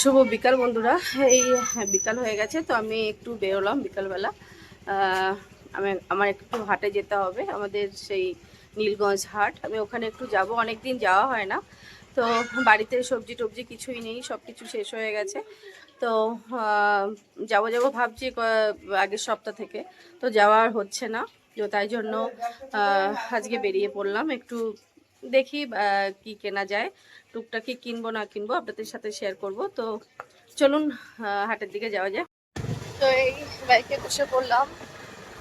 শুভ বিকাল বন্ধুরা। এই বিকাল হয়ে গেছে, তো আমি একটু বেরোলাম বিকালবেলা। আমি, আমার একটু হাটে যেতে হবে, আমাদের সেই নীলগঞ্জ হাট। আমি ওখানে একটু যাব অনেক দিন যাওয়া হয় না। তো বাড়িতে সবজি টবজি কিছুই নেই সব কিছু শেষ হয়ে গেছে। তো যাব যাব ভাবছি আগের সপ্তাহ থেকে। তো যাওয়ার হচ্ছে না, তো তাই জন্য আজকে বেরিয়ে পড়লাম। একটু দেখি কি কেনা যায়। টুকটাক কিনবো, না কিনবো আপনাদের সাথে শেয়ার করব। তো চলুন হাটের দিকে যাওয়া যায় তো এই বাইকে বসে পড়লাম,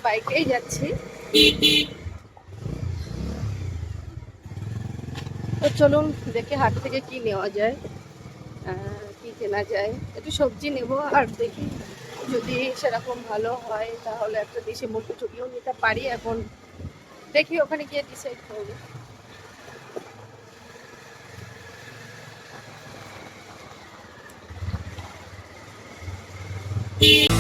বাইকেই যাচ্ছি। তো চলুন দেখে হাট থেকে কি নেওয়া যায় কি কেনা যায়। একটু সবজি নেব, আর দেখি যদি সেরকম ভালো হয়, তাহলে একটা দেশি মুরগি টুকিও নিতে পারি। এখন দেখি ওখানে গিয়ে ডিসাইড করব। Yeah.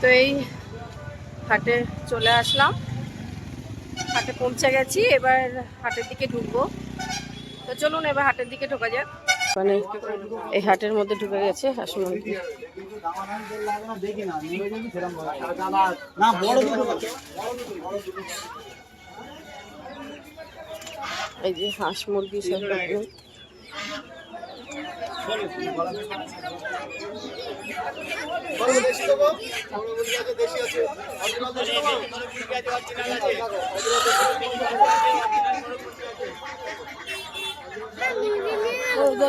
তো এই হাটে চলে আসলাম। হাটে পৌঁছে গেছি এবার হাটের দিকে ঢুকবো। তো চলুন এবার হাটের দিকে ঢোকা যাক। মানে এই হাটের মধ্যে ঢুকে গেছে হাঁস মুরগি না বড় দুটো এই যে হাঁস মুরগি সব।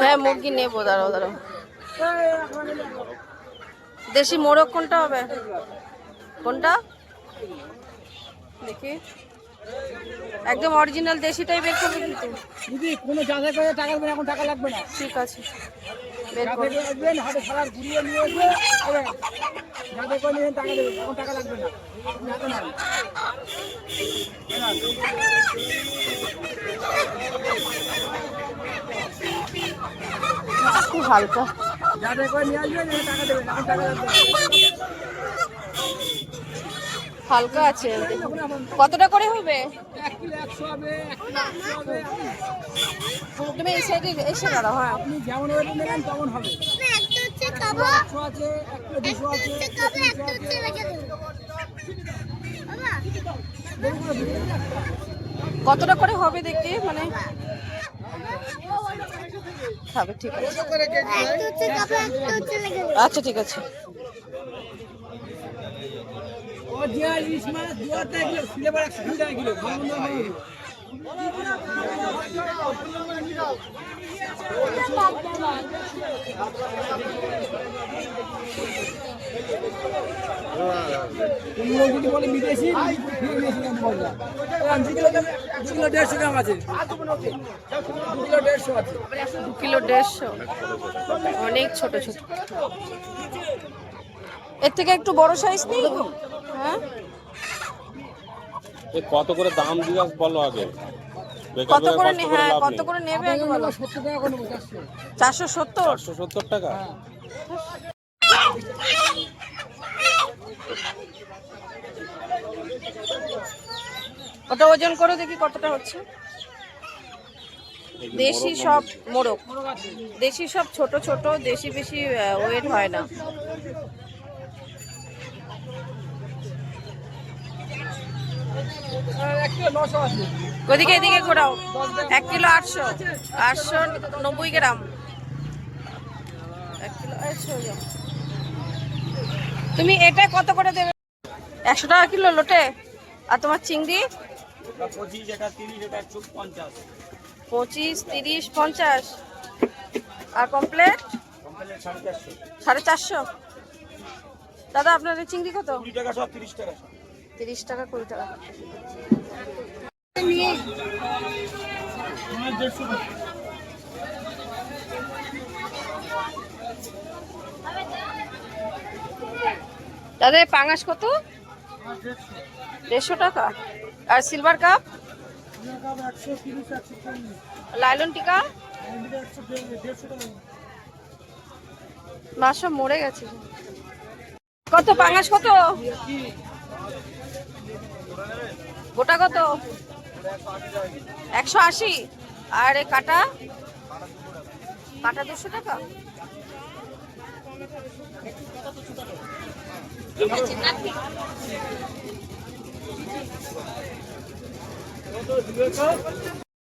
হ্যাঁ মুরগি নেব দাঁড়াও দাঁড়াও। দেশি মোরগ কোনটা হবে? কোনটা? দেখি। একদম অরিজিনাল দেশিটাই বের করবে কিন্তু। দিদি কোনো করে টাকা দেবেন এখন টাকা লাগবে না। ঠিক আছে। বের যাচাই করে আসবেন ঘুরিয়ে নিয়ে এসে করে নিয়ে টাকা দেবেন এখন টাকা লাগবে না? যাতে না। খুব হালকা। যাচাই করে নিয়ে আসবেন টাকা দেবেন এখন টাকা লাগবে হালকা আছে কতটা করে হবে? তুমি এই সাইডে এসে দাঁড়াও হ্যাঁ। আপনি যেমন ওয়েট নেবেন তেমন হবে। একশো আছে দুশো কতটা করে হবে দেখতে মানে? হবে ঠিক আছে। আচ্ছা ঠিক আছে। যদি বলে বিদেশি কিলো দেড়শো গ্রাম আছে। দু কিলো দেড়শো আছে দু কিলো দেড়শো অনেক ছোট ছোট। এর থেকে একটু বড় সাইজ নেই হ্যাঁ? কত করে দাম জিজ্ঞাস বলো আগে। কত করে হ্যাঁ কত করে নেবে আগে টাকা? ওটা ওজন করো দেখি কতটা হচ্ছে। দেশি সব মোরগ। দেশি সব ছোট ছোট দেশি বেশি ওয়েট হয় না। ওদিকে, এদিকে ঘোরাও। এক কিলো আটশো আটশো নব্বই গ্রাম। এক কিলো তুমি এটা কত করে দেবে? একশো টাকা কিলো লোটে? আর তোমার চিংড়ি? পঁচিশ, তিরিশ, পঞ্চাশ। আর কমপ্লেট সাড়ে চারশো। দাদা, আপনার চিংড়ি কত? টাকা তিরিশ টাকা, কুড়ি টাকা দাদা পাঙাশ কত? দেড়শো টাকা। আর সিলভার কাপ? লাইলন টিকা? সব মরে গেছে। কত, পাঙাশ কত? গোটা কত? একশো আশি। আর কাটা? কাটা দুশো টাকা?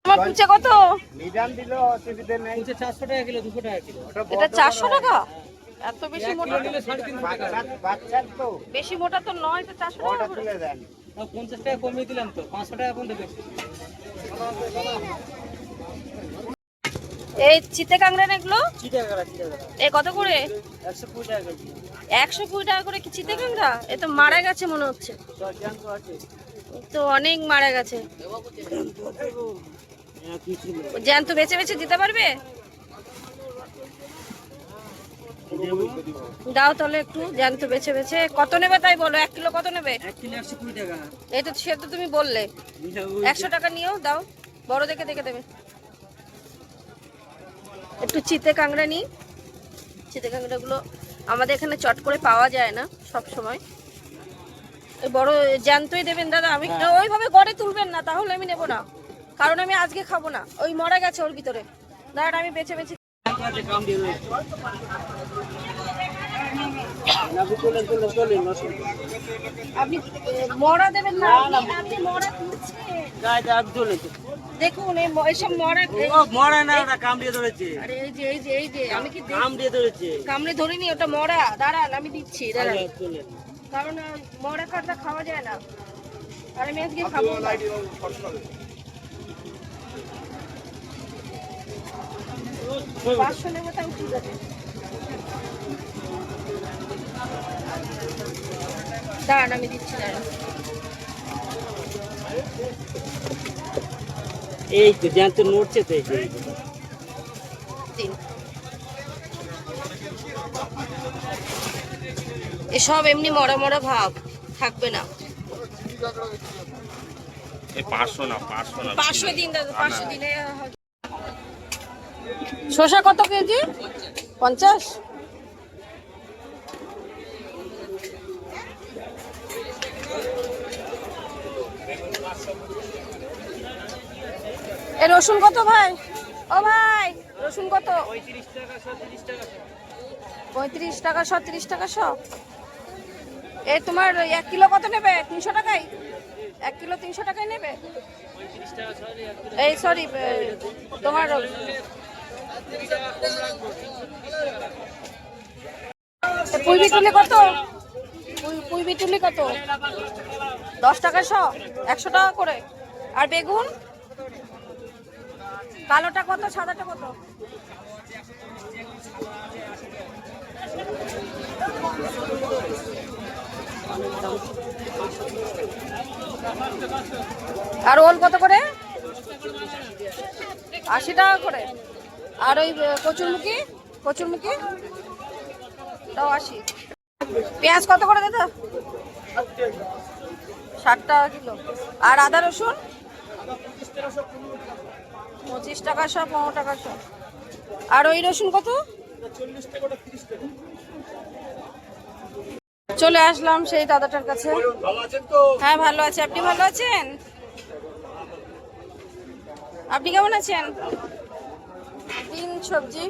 কুচে কত? দিল নেই টাকা কিলো টাকা কিলো এটা চারশো টাকা? এত বেশি মোটা? তো। বেশি মোটা তো নয় তো চারশো টাকা করে। দেন। পঞ্চাশ টাকা কমিয়ে দিলাম তো পাঁচশো টাকা পর্যন্ত বেশি এই চিতে কাংড়া না এগুলো এ কত করে? একশো কুড়ি টাকা করে। কি চিতে কাংড়া এ তো মারা গেছে মনে হচ্ছে। তো অনেক মারা গেছে। জ্যান্ত বেছে বেছে দিতে পারবে? দাও তাহলে একটু জ্যান্ত বেছে বেছে। কত নেবে তাই বলো? এক কিলো কত নেবে? তো সে তো তুমি বললে। একশো টাকা নিয়েও দাও। বড় দেখে দেখে দেবে। একটু চিতে কাঁকড়া নিই। চিতে কাংড়াগুলো আমাদের এখানে চট করে পাওয়া যায় না সব সময়। এই বড় জ্যান্তই দেবেন দাদা। আমি ওইভাবে গড়ে তুলবেন না তাহলে আমি নেব না। কারণ আমি আজকে খাব না। ওই মরা গেছে ওর ভিতরে। দাঁড়ান আমি বেছে বেছে আপনি মরা দেবেন না আপনি- মরা দেখুন এইসব মরা এই- না ওটা কাম ধরেছে। আরে এই যে এই যে এই যে আমি কি দেখ- ধরেছে। কামড়ে ধরিনি ওটা মরা। দাঁড়ান আমি দিচ্ছি দাঁড়ান। কারণ মরা কাঠটা খাওয়া যায় না। আর আমি আজকে খাব পাঁচশো নেব তাও ঠিক আছে। দাঁড়ান আমি দিচ্ছি দাঁড়ান। এই তো জ্যান্ত নড়ছে তো এই যে। এসব এমনি মরা মরা ভাব থাকবে না। এই পাঁচশো না পাঁচশো না। পাঁচশো দিন দাদা পাঁচশো দিনে শসা কত কেজি? পঞ্চাশ? এ রসুন কত ভাই? ও ভাই, রসুন কত? পঁয়ত্রিশ টাকা শ তিরিশ টাকা, শ। এ তোমার এক কিলো কত নেবে? তিনশো টাকাই এক কিলো তিনশো টাকাই নেবে? এই সরি তোমার পুঁই বিটুলি কত? পুঁই- বিটুলি কত? দশ টাকা, শ। একশো টাকা করে। আর বেগুন? কালোটা কত, সাদাটা কত? আর ওল কত করে? আশি টাকা করে। আর ওই কচুরমুখী? কচুরমুখী? তাও আশি। পেঁয়াজ কত করে দাদা? ষাট টাকা কিলো। আর আদা রসুন? পঁচিশ টাকা শো পনেরো টাকা শো আর ওই রসুন কত? চলে আসলাম সেই দাদাটার কাছে। হ্যাঁ ভালো আছে। আপনি ভালো আছেন? আপনি কেমন আছেন? তিন সবজি।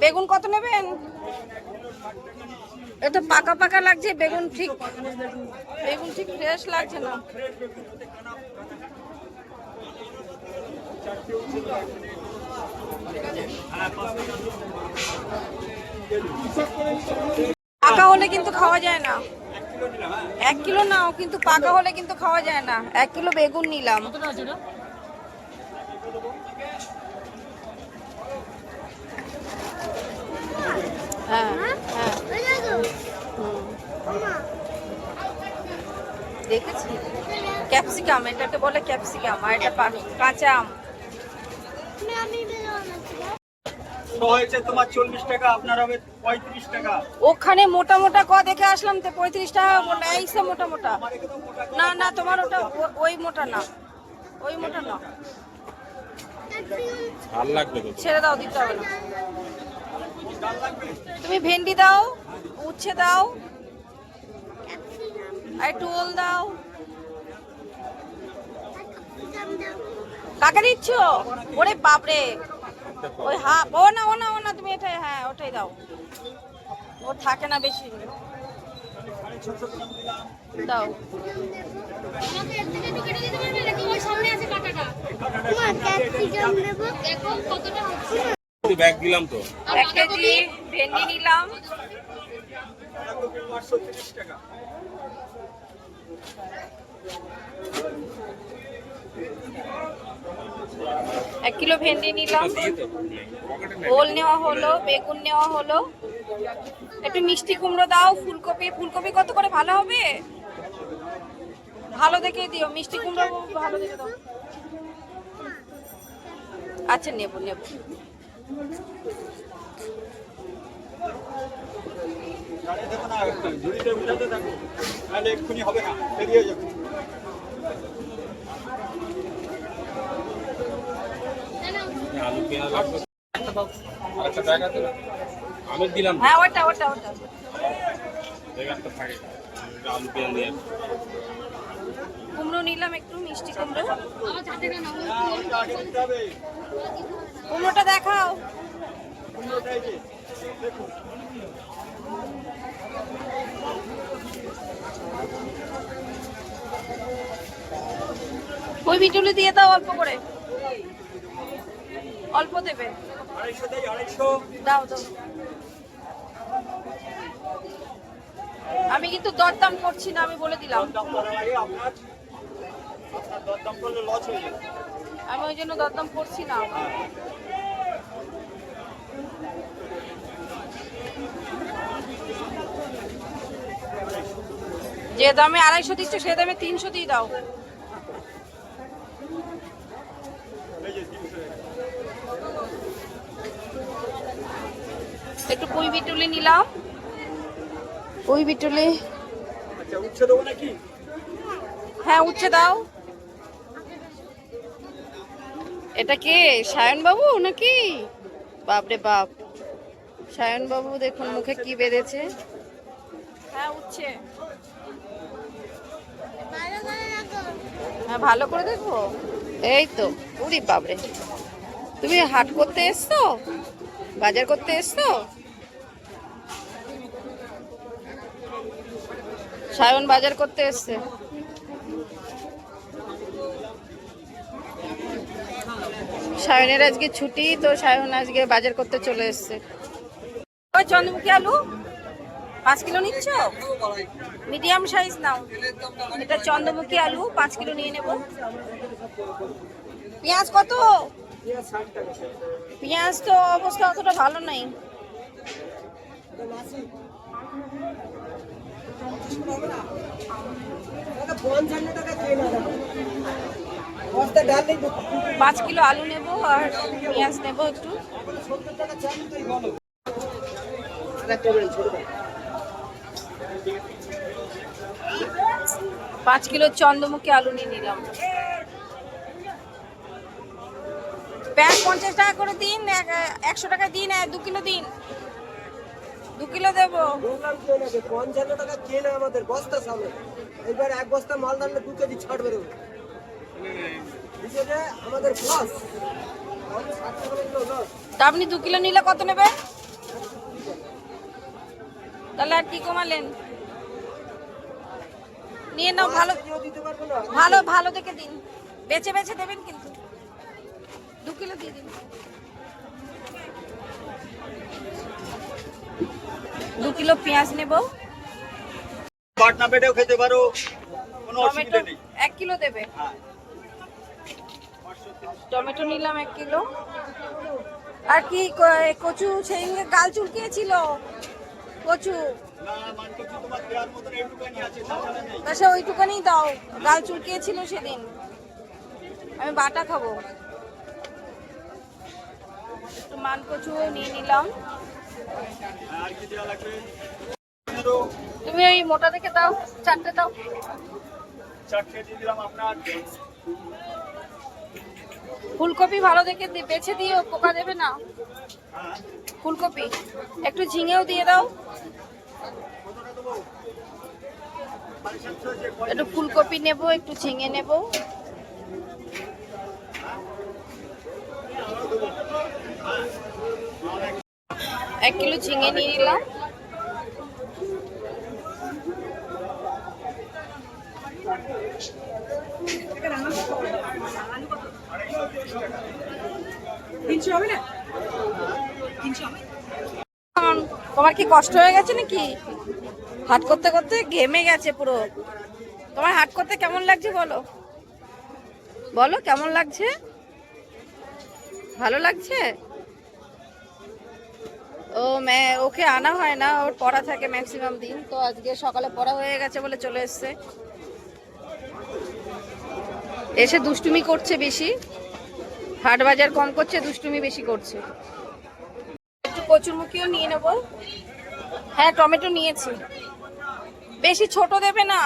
বেগুন কত নেবেন? এটা পাকা পাকা লাগছে, বেগুন ঠিক বেগুন ঠিক ফ্রেশ লাগছে না। পাকা হলে কিন্তু খাওয়া যায় না। এক কিলো নাও, কিন্তু পাকা হলে কিন্তু খাওয়া যায় না। এক কিলো বেগুন নিলাম। হ্যাঁ হ্যাঁ। দেখেছি। ক্যাপসিকাম, এটাকে বলে ক্যাপসিকাম, আর এটা কাঁচা আম তো হয়েছে তোমার চল্লিশ টাকা আপনার হবে পঁয়ত্রিশ টাকা। ওখানে মোটা মোটা ক দেখে আসলাম তো পঁয়ত্রিশ টাকা বলে এইসে মোটা। মোটা না না তোমার ওটা ওই মোটা না। ওই মোটা না। ভালো লাগবে তো। ছেড়ে দাও দিতে হবে না। তুমি ভেন্ডি দাও উচ্ছে দাও আর একটু ওল দাও। কাকে দিচ্ছ? ওরে বাপরে। ওই হা ও না ও না ও না তুমি এটাই হ্যাঁ ওটাই দাও। ও থাকে না বেশি। দাও। ব্যাগ দিলাম তো? এক কেজি ভেন্ডি নিলাম। টাকা এক কিলো ভেন্ডি নিলাম। ওল নেওয়া হলো, বেগুন নেওয়া হলো। একটু মিষ্টি কুমড়ো দাও, ফুলকপি। ফুলকপি কত করে? ভালো হবে? ভালো দেখে দিও। মিষ্টি কুমড়ো ভালো দেখে দাও। আচ্ছা নেব নেব। হবে না বেরিয়ে যাবে আলু পেঁয়াজ লাগবে আরেকটা ব্যাগ আছে না? আমি দিলাম। হ্যাঁ ওটা ওটা ওটা। কুমড়ো নিলাম একটু মিষ্টি কুমড়ো। কুমড়োটা দেখাও। ওই বিটুলি দিয়ে দাও অল্প করে। অল্প দেবে আড়াইশো দেই আড়াইশো। দাও দাও। আমি কিন্তু দরদাম করছি না আমি বলে দিলাম। আমি ওই জন্য দরদাম করছি না। যে দামে আড়াইশো দিচ্ছ সে দামে তিনশো দিয়ে দাও এই যে তিনশো টাকা একটু পুঁই বিটুলি নিলাম। পুঁই বিটুলি? আচ্ছা উচ্ছে দেবো নাকি? হ্যাঁ উচ্ছে দাও। এটা কে সায়ন বাবু নাকি? বাপরে বাপ। সায়ন বাবু দেখুন মুখে কি বেঁধেছে। হ্যাঁ উচ্ছে। ভালো করে রাখো হ্যাঁ ভালো করে দেখব এই তো উরি বাপরে। তুমি হাট করতে এসছো? বাজার করতে এসছো? সায়ন বাজার করতে এসছে। সায়নের আজকে ছুটি, তো সায়ন আজকে বাজার করতে চলে এসছে। ওই চন্দ্রমুখী আলু? পাঁচ কিলো নিচ্ছ? মিডিয়াম সাইজ নাও। এটা চন্দ্রমুখী আলু, পাঁচ কিলো নিয়ে নেব। পেঁয়াজ কত? পেঁয়াজ তো অবস্থা অতটা ভালো নাই। পাঁচ কিলো আলু নেব আর পেঁয়াজ নেব একটু। পাঁচ কিলো চন্দ্রমুখী আলু নিয়ে নিলাম। প্যাক পঞ্চাশ টাকা করে দিন এক- একশো টাকা দিন আর দু কিলো দিন। দু কিলো দেবো। পঞ্চান্ন টাকা কেনা আমাদের? বস্তা সামনে। এবার এক বস্তা মাল দাঁড়লে দু কেজি ছাড় বেরোবে। আমাদের প্লাস তা আপনি দু কিলো নিলে কত নেবে তাহলে আর কি কমালেন? নিয়ে নাও ভালো ভালো ভালো দেখে দিন। বেছে বেছে দেবেন কিন্তু। দু কিলো দিয়ে দিন। দু কিলো পেঁয়াজ নেব। পেটেও খেতে পারো কোনো অসুবিধা নেই। এক কিলো দেবে। হ্যাঁ। টমেটো নিলাম এক কিলো। আর কি কচু সেই গাল চুলকিয়েছিল। কচু। মান সে ওইটুকানি দাও। গাল চুলকিয়েছিল সেদিন। আমি বাটা খাব। একটু মান কচু নিয়ে নিলাম। তুমি ওই মোটা দেখে দাও চারটে দাও। চারটে দিয়ে দিলাম আপনার। ফুলকপি ভালো দেখে দি- বেছে দিও পোকা দেবে না। ফুলকপি একটু ঝিঙেও দিয়ে দাও। একটু ফুলকপি নেব একটু ঝিঙে নেব। এক কিলো ঝিঙে নিয়ে নিলাম। তোমার কি কষ্ট হয়ে গেছে নাকি? হাট করতে করতে ঘেমে গেছে পুরো। তোমার হাট করতে কেমন লাগছে বলো? বলো কেমন লাগছে? ভালো লাগছে? ও ম্যা ওকে আনা হয় না, ওর পড়া থাকে ম্যাক্সিমাম দিন, তো আজকে সকালে পড়া হয়ে গেছে বলে চলে এসছে। এসে দুষ্টুমি করছে বেশি, হাট বাজার কম করছে, দুষ্টুমি বেশি করছে। একটু কচুরমুখিও নিয়ে নেব। হ্যাঁ টমেটো নিয়েছি। বেশি ছোট দেবে না।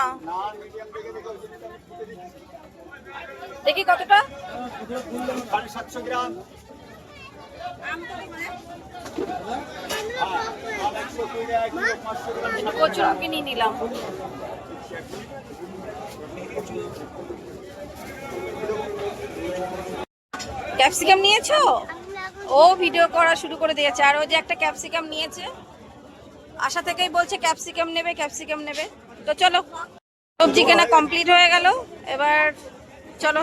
দেখি কতটা। সাতশো গ্রাম। নিয়ে নিলাম। ক্যাপসিকাম নিয়েছো? ও ভিডিও করা শুরু করে দিয়েছে। আর ও যে একটা ক্যাপসিকাম নিয়েছে, আশা থেকেই বলছে ক্যাপসিকাম নেবে ক্যাপসিকাম নেবে। তো চলো, সবজি কেনা কমপ্লিট হয়ে গেল। এবার চলো।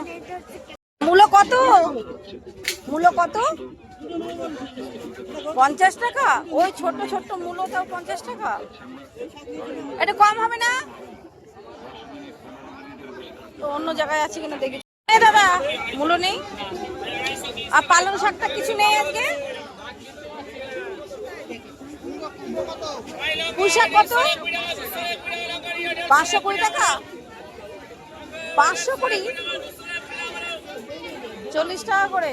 মূলো কত? মূলো কত? পঞ্চাশ টাকা? ওই ছোট ছোট মূলো তাও পঞ্চাশ টাকা? এটা কম হবে না? তো অন্য জায়গায় আছে কিনা দেখি। দাদা, মূলো নেই? আর পালং শাকটা কিছু নেই আজকে? পুঁই শাক কত? পাঁচশো কুড়ি টাকা? পাঁচশো কুড়ি? চল্লিশ টাকা করে।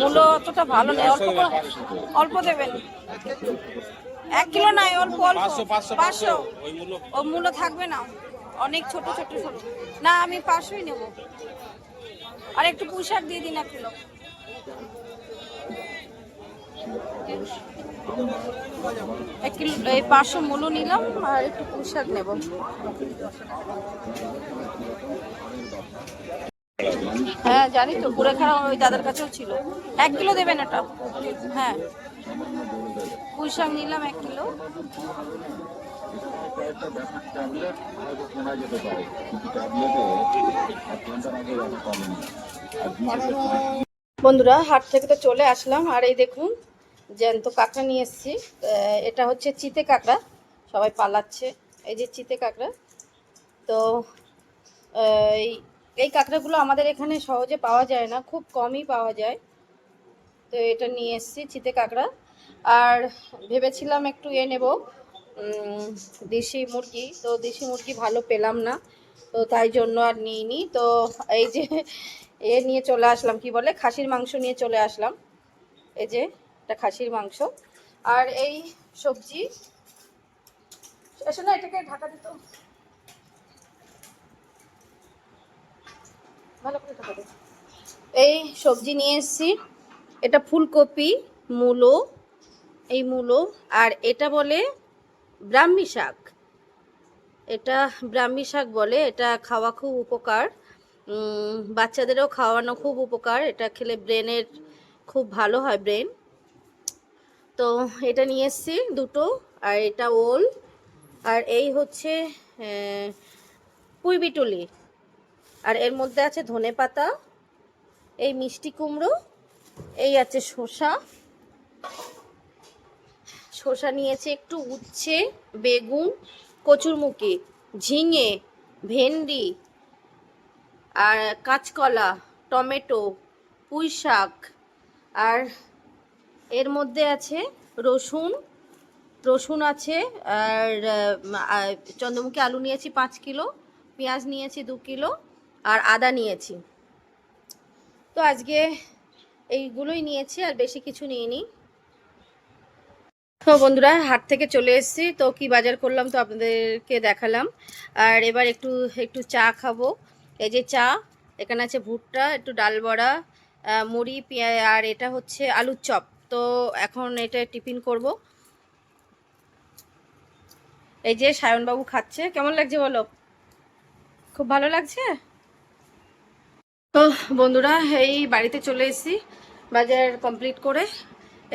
মূলো অতটা ভালো নেই অল্প অল্প দেবেন। এক কিলো নাই অল্প অল্প। পাঁচশো, ও মূলো থাকবে না। অনেক ছোট ছোট ছোট। না আমি পাঁচশোই নেব। আর একটু পুঁই শাক দিয়ে দিন এক কিলো। এক কিলো এই পাঁচশো মূলো নিলাম আর একটু পুঁই শাক নেব। হ্যাঁ জানি তো কুড়েখাড়া ওই দাদার কাছেও ছিল। এক কিলো দেবেন এটা? হ্যাঁ। পুঁই শাক নিলাম এক কিলো। বন্ধুরা, হাট থেকে তো চলে আসলাম, আর এই দেখুন, জ্যান্ত কাঁকড়া নিয়ে এসেছি। এটা হচ্ছে চিতে কাঁকড়া, সবাই পালাচ্ছে। এই যে চিতে কাঁকড়া, তো এই কাঁকড়াগুলো আমাদের এখানে সহজে পাওয়া যায় না, খুব কমই পাওয়া যায়। তো এটা নিয়ে এসেছি চিতে কাঁকড়া। আর ভেবেছিলাম একটু এ নেব দেশি মুরগি। তো দেশি মুরগি ভালো পেলাম না, তো তাই জন্য আর নিইনি। তো এই যে, এ নিয়ে চলে আসলাম, কি বলে? খাসির মাংস নিয়ে চলে আসলাম। এই যে, এটা খাসির মাংস। আর এই সবজি, আসলে এটাকে ঢাকা দিত ভালো করে ঢাকা দে এই সবজি নিয়ে এসেছি। এটা ফুলকপি, মূলো, এই মূলো, আর এটা বলে ব্রাহ্মী শাক। এটা ব্রাহ্মী শাক বলে, এটা খাওয়া খুব উপকার। বাচ্চাদেরও খাওয়ানো খুব উপকার। এটা খেলে ব্রেনের খুব ভালো হয় ব্রেন। তো এটা নিয়ে এসছি দুটো, আর এটা ওল। আর এই হচ্ছে পুঁইবিটুলি। আর এর মধ্যে আছে ধনে পাতা, এই মিষ্টি কুমড়ো, এই আছে শসা। শসা নিয়েছে একটু উচ্ছে, বেগুন, কচুরমুখী, ঝিঙে, ভেন্ডি আর কাঁচকলা, টমেটো, পুঁই শাক। আর এর মধ্যে আছে রসুন রসুন আছে আর চন্দ্রমুখী আলু নিয়েছি পাঁচ কিলো, পেঁয়াজ নিয়েছি দু কিলো। আর আদা নিয়েছি। তো আজকে এইগুলোই নিয়েছি আর বেশি কিছু নিইনি। তো বন্ধুরা, হাট থেকে চলে এসেছি, তো কি বাজার করলাম তো আপনাদেরকে দেখালাম। আর এবার একটু একটু চা খাব। এই যে চা, এখানে আছে ভুট্টা, একটু ডাল বড়া মুড়ি, পেঁয়াজ, আর এটা হচ্ছে আলুর চপ। তো এখন এটা টিফিন করব। এই যে সায়নবাবু খাচ্ছে। কেমন লাগছে বলো? খুব ভালো লাগছে? তো বন্ধুরা, এই বাড়িতে চলে এসেছি, বাজার কমপ্লিট করে।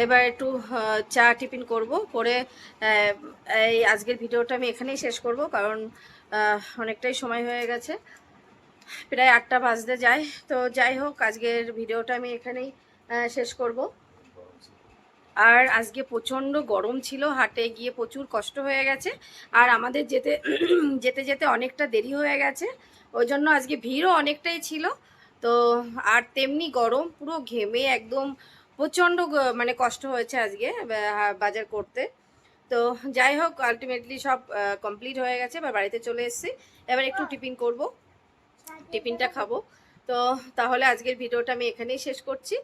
এবার একটু চা টিফিন করব, করে এই আজকের ভিডিওটা আমি এখানেই শেষ করব, কারণ অনেকটাই সময় হয়ে গেছে। প্রায় আটটা বাজতে যায়, তো যাই হোক, আজকের ভিডিওটা আমি এখানেই শেষ করব। আর আজকে প্রচণ্ড গরম ছিল, হাটে গিয়ে প্রচুর কষ্ট হয়ে গেছে, আর আমাদের যেতে যেতে যেতে অনেকটা দেরি হয়ে গেছে, ওই জন্য আজকে ভিড়ও অনেকটাই ছিল তো আর তেমনি গরম পুরো ঘেমে একদম প্রচণ্ড মানে কষ্ট হয়েছে আজকে বাজার করতে। তো যাই হোক আলটিমেটলি সব কমপ্লিট হয়ে গেছে, বা, বাড়িতে চলে এসেছি। এবার একটু টিফিন করব। টিফিনটা খাব। তো তাহলে আজকের ভিডিওটা আমি এখানেই শেষ করছি।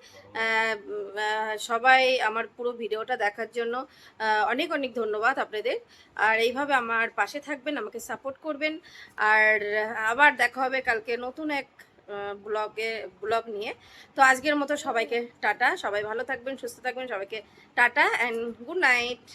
সবাই আমার পুরো ভিডিওটা দেখার জন্য অনেক অনেক ধন্যবাদ আপনাদের। আর এইভাবে আমার পাশে থাকবেন, আমাকে সাপোর্ট করবেন। আর আবার দেখা হবে কালকে নতুন এক ব্লগে, ব্লগ নিয়ে। তো আজকের মতো সবাইকে টাটা। সবাই ভালো থাকবেন, সুস্থ থাকবেন, সবাইকে টাটা অ্যান্ড গুড নাইট